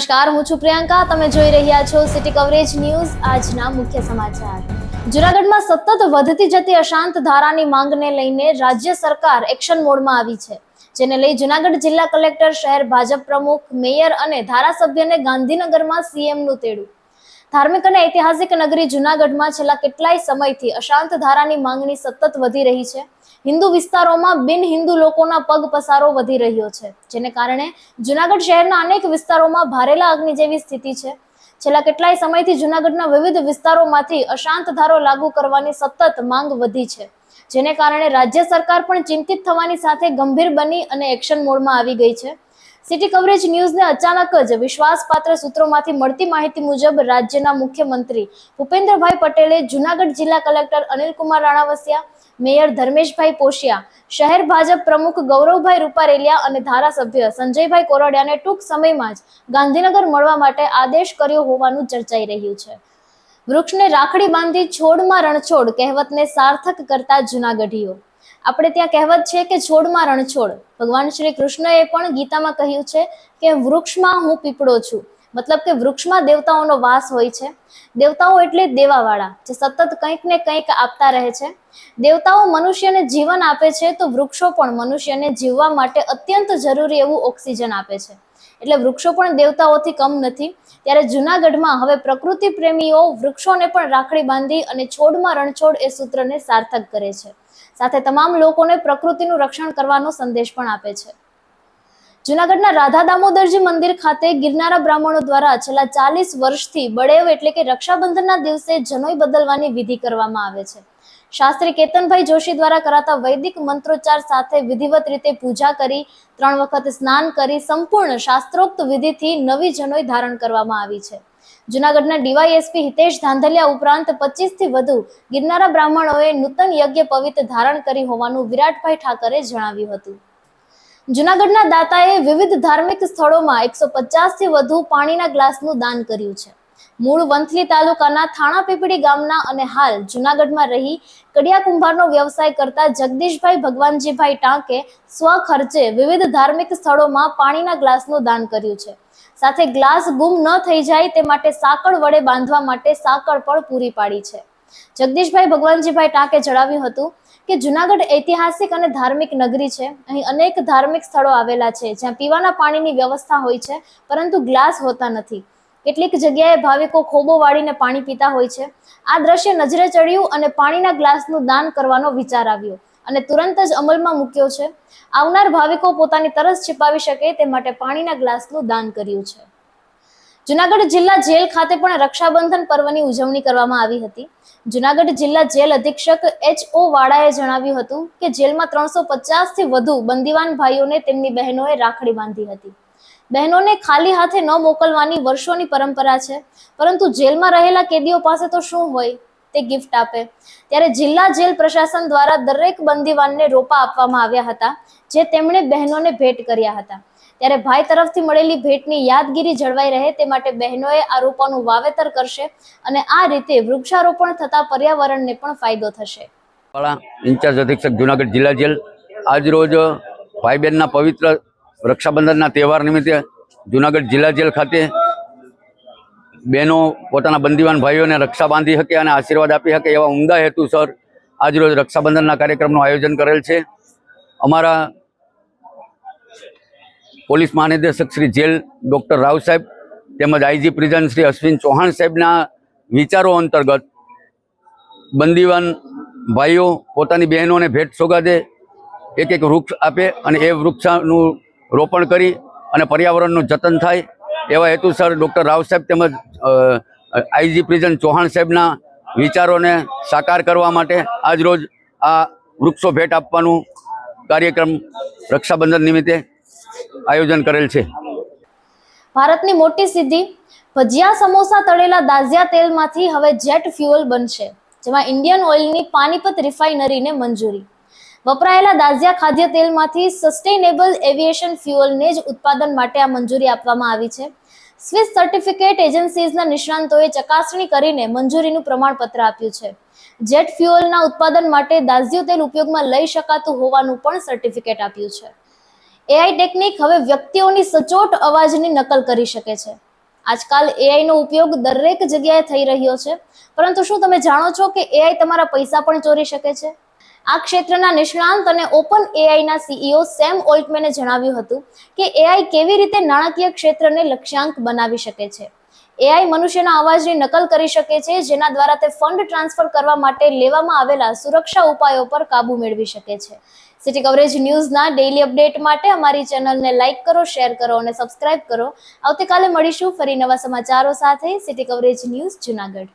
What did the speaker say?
નમસ્કાર, હું છું પ્રિયંકા. તમે જોઈ રહ્યા છો સિટી કવરેજ ન્યૂઝ. આજના મુખ્ય સમાચાર. જુનાગઢમાં સતત વધતી જતી અશાંત ધારાની માંગને લઈને રાજ્ય સરકાર એક્શન મોડમાં આવી છે. જેને લઈ જુનાગઢ જિલ્લા કલેક્ટર, શહેર ભાજપ પ્રમુખ, મેયર અને ધારાસભ્યને ગાંધીનગરમાં સીએમનું તેડું. ધાર્મિક અને ઐતિહાસિક નગરી જુનાગઢમાં છેલ્લા કેટલાય સમયથી અશાંત ધારાની માંગણી સતત વધી રહી છે. હિન્દુ વિસ્તારોમાં બિન હિન્દુ લોકોના પગ પસારો વધી રહ્યો છે, જેને કારણે જુનાગઢ શહેરના અનેક વિસ્તારોમાં ભારેલા અગ્નિ જેવી સ્થિતિ છે. છેલ્લા કેટલાય સમયથી જુનાગઢના વિવિધ વિસ્તારોમાંથી અશાંત ધારો લાગુ કરવાની સતત માંગ વધી છે, જેને કારણે રાજ્ય સરકાર પણ ચિંતિત થવાની સાથે ગંભીર બની અને એક્શન મોડમાં આવી ગઈ છે. સિટી કવરેજ ન્યૂઝને અચાનક જ વિશ્વાસપાત્ર સૂત્રોમાંથી મળતી માહિતી મુજબ રાજ્યના મુખ્યમંત્રી ભૂપેન્દ્રભાઈ પટેલે જુનાગઢ જિલ્લા કલેક્ટર અનિલકુમાર રાણાવસિયા, મેયર ધર્મેશભાઈ પોશિયા, શહેર ભાજપ પ્રમુખ ગૌરવભાઈ રૂપારેલિયા અને ધારાસભ્ય સંજયભાઈ કોરડિયાને ટૂંક સમયમાં જ ગાંધીનગર મળવા માટે આદેશ કર્યો હોવાનું ચર્ચાઈ રહ્યું છે. વૃક્ષને રાખડી બાંધી છોડમાં રણછોડ કહેવતને સાર્થક કરતા જુનાગઢીઓ આપણે ત્યાં કહેવત છે કે છોડમાં રણછોડ. ભગવાન શ્રી કૃષ્ણએ પણ ગીતામાં કહ્યું છે કે વૃક્ષમાં હું પીપળો છું. મતલબ કે વૃક્ષમાં દેવતાઓનો વાસ હોય છે. દેવતાઓ એટલે દેવાવાળા, જે સતત કંઈક ને કંઈક આપતા રહે છે. દેવતાઓ મનુષ્યને જીવન આપે છે તો વૃક્ષો પણ મનુષ્યને જીવવા માટે અત્યંત જરૂરી એવું ઓક્સિજન આપે છે. એટલે વૃક્ષો પણ દેવતાઓથી કમ નથી. ત્યારે જુનાગઢમાં હવે પ્રકૃતિ પ્રેમીઓ વૃક્ષોને પણ રાખડી બાંધી અને છોડમાં રણછોડ એ સૂત્રને સાર્થક કરે છે. સાથે તમામ લોકોને પ્રકૃતિનું રક્ષણ કરવાનો સંદેશ પણ આપે છે. જુનાગઢના રાધા દામોદરજી મંદિર ખાતે ગિરનારા બ્રાહ્મણો દ્વારા છેલ્લા ચાલીસ વર્ષથી બળેવ એટલે કે રક્ષાબંધનના દિવસે જનોઈ બદલવાની વિધિ કરવામાં આવે છે. શાસ્ત્રી કેતનભાઈ જોશી દ્વારા કરાતા વૈદિક મંત્રોચ્ચાર સાથે વિધિવત રીતે પૂજા કરી, ત્રણ વખત સ્નાન કરી, સંપૂર્ણ શાસ્ત્રોક્ત વિધિથી નવી જનોઈ ધારણ કરવામાં આવી છે. જુનાગઢના ડીવાયએસપી હિતેશ ધાંધલિયા ઉપરાંત પચીસથી વધુ ગિરનારા બ્રાહ્મણોએ નૂતન યજ્ઞ પવિત્ર ધારણ કરી હોવાનું વિરાટભાઈ ઠાકરે જણાવ્યું હતું. જૂનાગઢના દાતાએ વિવિધ ધાર્મિક સ્થળોમાં એકસો થી વધુ પાણીના ગ્લાસનું દાન કર્યું છે. મૂળ વંથલી તાલુકાના થાણા પીપળી ગામના અને હાલ જુનાગઢમાં રહી કડિયા કુંભારનો વ્યવસાય કરતા જગદીશભાઈ ભગવાનજીભાઈ ટાંકે સ્વખર્ચે વિવિધ ધાર્મિક સ્થળોમાં પાણીના ગ્લાસનું દાન કર્યું છે. સાથે ગ્લાસ ગુમ ન થઈ જાય તે માટે સાંકળ વડે બાંધવા માટે સાંકળ પણ પૂરી પાડી છે. જગદીશભાઈ ભગવાનજીભાઈ ટાંકે જણાવ્યું હતું કે જુનાગઢ ઐતિહાસિક અને ધાર્મિક નગરી છે. અહીં અનેક ધાર્મિક સ્થળો આવેલા છે જ્યાં પીવાના પાણીની વ્યવસ્થા હોય છે, પરંતુ ગ્લાસ હોતા નથી. કેટલીક જગ્યાએ ભાવિકો ખોબો વાળીને પાણી પીતા હોય છે. આ દ્રશ્ય નજરે ચડ્યું અને પાણીના ગ્લાસનું દાન કરવાનો વિચાર આવ્યો. અને તુરંત જ અમલમાં મૂક્યો છે. આવનાર ભાવિકો પોતાની તરસ છિપાવી શકે તે માટે પાણીના ગ્લાસનું દાન કર્યું છે. જુનાગઢ જિલ્લા જેલ ખાતે પણ રક્ષાબંધન પર્વની ઉજવણી કરવામાં આવી હતી. જુનાગઢ જિલ્લા જેલ અધિક્ષક એચ ઓ વાડાએ જણાવ્યું હતું કે જેલમાં ત્રણસો થી વધુ બંદીવાન ભાઈઓને તેમની બહેનોએ રાખડી બાંધી હતી. બહેનોને ખાલી હાથે ન મોકલવાની વર્ષોની પરંપરા છે. પરંતુ જેલમાં રહેલા કેદીઓ પાસે તો શું હોય? તે ગિફ્ટ આપે. ત્યારે જિલ્લા જેલ પ્રશાસન દ્વારા દરેક બંદીવાનને રોપા આપવામાં આવ્યા હતા, જે તેમણે બહેનોને ભેટ કર્યા હતા. ત્યારે ભાઈ તરફથી મળેલી ભેટની યાદગીરી જળવાઈ રહે તે માટે બહેનોએ આ રોપાનું વાવેતર કરશે અને આ રીતે વૃક્ષારોપણ થતા પર્યાવરણને પણ ફાયદો થશે. ઇન્ચાર્જ અધિક્ષક જુનાગઢ જિલ્લા જેલ આજરોજ ભાઈ બહેનના પવિત્ર રક્ષાબંધનના તહેવાર નિમિત્તે જુનાગઢ જિલ્લા જેલ ખાતે બહેનો પોતાના બંદીવાન ભાઈઓને રક્ષા બાંધી શકે અને આશીર્વાદ આપી શકે એવા ઉમદા હેતુસર આજરોજ રક્ષાબંધનના કાર્યક્રમનું આયોજન કરેલ છે. અમારા પોલીસ મહાનિદેશક શ્રી જેલ ડૉક્ટર રાવ સાહેબ તેમજ આઈજી પ્રિઝન શ્રી અશ્વિન ચૌહાણ સાહેબના વિચારો અંતર્ગત બંદીવાન ભાઈઓ પોતાની બહેનોને ભેટ સોગાદે એક એક વૃક્ષ આપે અને એ વૃક્ષનું રોપણ કરી અને પર્યાવરણનું જતન થાય એવા હેતુસર ડૉક્ટર રાવ સાહેબ તેમજ આઈજી પ્રિઝન ચૌહાણ સાહેબના વિચારોને સાકાર કરવા માટે આજરોજ આ વૃક્ષો ભેટ આપવાનું કાર્યક્રમ રક્ષાબંધન નિમિત્તે આયોજન કરેલ છે. ભારતની મોટી સિદ્ધિ, ભજીયા સમોસા તળેલા દાઝિયા તેલમાંથી હવે જેટ ફ્યુઅલ બનશે, જેમાં ઇન્ડિયન ઓઇલની પાનીપત રિફાઇનરીને મંજૂરી. વપરાયેલા દાઝિયા ખાદ્ય તેલમાંથી સસ્ટેનેબલ એવિએશન ફ્યુઅલને જ ઉત્પાદન માટે આ મંજૂરી આપવામાં આવી છે. સ્વિસ સર્ટિફિકેટ એજન્સીઝના નિષ્ણાંતોએ ચકાસણી કરીને મંજૂરીનું પ્રમાણપત્ર આપ્યું છે. જેટ ફ્યુઅલના ઉત્પાદન માટે દાઝિયું તેલ ઉપયોગમાં લઈ શકાતું હોવાનું પણ સર્ટિફિકેટ આપ્યું છે. એઆઈ ટેકનિક હવે વ્યક્તિઓની સચોટ અવાજની નકલ કરી શકે છે. આજકાલ એઆઈ નો ઉપયોગ દરેક જગ્યાએ થઈ રહ્યો છે. પરંતુ શું તમે જાણો છો કે એઆઈ તમારા પૈસા પણ ચોરી શકે છે? આ ક્ષેત્રના નિષ્ણાંત અને ઓપન એઆઈના સીઈઓ સેમ ઓલ્ટમેને જણાવ્યું હતું કે એઆઈ કેવી રીતે નાણાકીય ક્ષેત્રને લક્ષ્યાંક બનાવી શકે છે. એઆઈ મનુષ્યના અવાજની નકલ કરી શકે છે, જેના દ્વારા તે ફંડ ટ્રાન્સફર કરવા માટે લેવામાં આવેલા સુરક્ષા ઉપાયો પર કાબુ મેળવી શકે છે. સિટી કવરેજ ન્યૂઝના ડેઇલી અપડેટ માટે અમારી ચેનલને લાઇક કરો શેર કરો અને સબસ્ક્રાઇબ કરો. આવતીકાલે મળીશું ફરી નવા સમાચારો સાથે. City coverage news Junagadh.